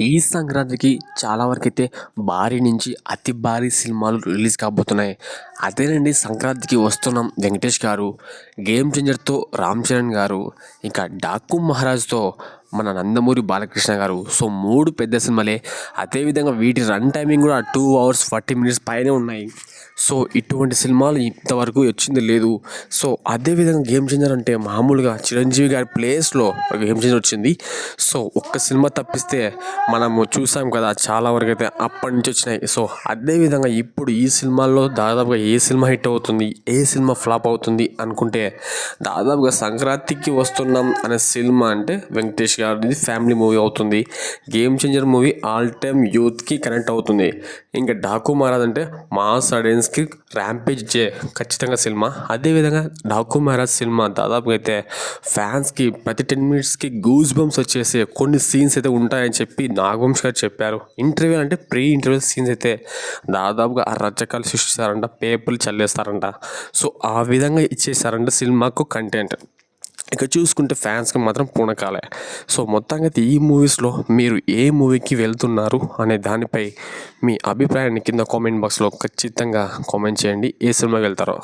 ఈ సంక్రాంతికి చాలా వరకు అయితే భారీ నుంచి అతి భారీ సినిమాలు రిలీజ్ కాబోతున్నాయి. అదేనండి సంక్రాంతికి వస్తున్నాం వెంకటేష్ గారు గేమ్ చేంజర్తో రామ్ చరణ్ గారు ఇంకా డాకు మహారాజ్తో మన నందమూరి బాలకృష్ణ గారు. సో మూడు పెద్ద సినిమాలే. అదేవిధంగా వీటి రన్ టైమింగ్ కూడా టూ అవర్స్ ఫార్టీ మినిట్స్ పైనే ఉన్నాయి. సో ఇటువంటి సినిమాలు ఇంతవరకు వచ్చింది లేదు. సో అదేవిధంగా గేమ్ చేంజర్ అంటే మామూలుగా చిరంజీవి గారి ప్లేస్లో గేమ్ చేంజర్ వచ్చింది. సో ఒక్క సినిమా తప్పిస్తే మనము చూసాం కదా చాలా వరకు అయితే అప్పటి నుంచి వచ్చినాయి. సో అదేవిధంగా ఇప్పుడు ఈ సినిమాల్లో దాదాపుగా ఏ సినిమా హిట్ అవుతుంది ఏ సినిమా ఫ్లాప్ అవుతుంది అనుకుంటే దాదాపుగా సంక్రాంతికి వస్తున్నాం అనే సినిమా అంటే వెంకటేష్ గారిది ఫ్యామిలీ మూవీ అవుతుంది. Game changer movie all time యూత్కి కనెక్ట్ అవుతుంది. ఇంకా డాకు మహారాజ్ అంటే మాస్ ఆడియన్స్కి ర్యాంపేజ్ ఇచ్చే ఖచ్చితంగా సినిమా. అదేవిధంగా డాకు మహారాజ్ సినిమా దాదాపుగా అయితే ఫ్యాన్స్కి ప్రతి టెన్ మినిట్స్కి గూస్ బంప్స్ వచ్చేసి కొన్ని సీన్స్ అయితే ఉంటాయని చెప్పి నాగవంశ్ గారు చెప్పారు. ఇంటర్వ్యూ అంటే ప్రీ ఇంటర్వ్యూ సీన్స్ అయితే దాదాపుగా ఆ రచకాలు సృష్టిస్తారంట పేపర్లు చల్లేస్తారంట. సో ఆ విధంగా ఇచ్చేసారంట సినిమాకు కంటెంట్ ఇక చూసుకుంటే ఫ్యాన్స్కి మాత్రం పూనకాలే. సో మొత్తంగా ఈ మూవీస్లో మీరు ఏ మూవీకి వెళ్తున్నారు అనే దానిపై మీ అభిప్రాయాన్ని కింద కామెంట్ బాక్స్లో ఖచ్చితంగా కామెంట్ చేయండి. ఏ సినిమాకి వెళ్తారో.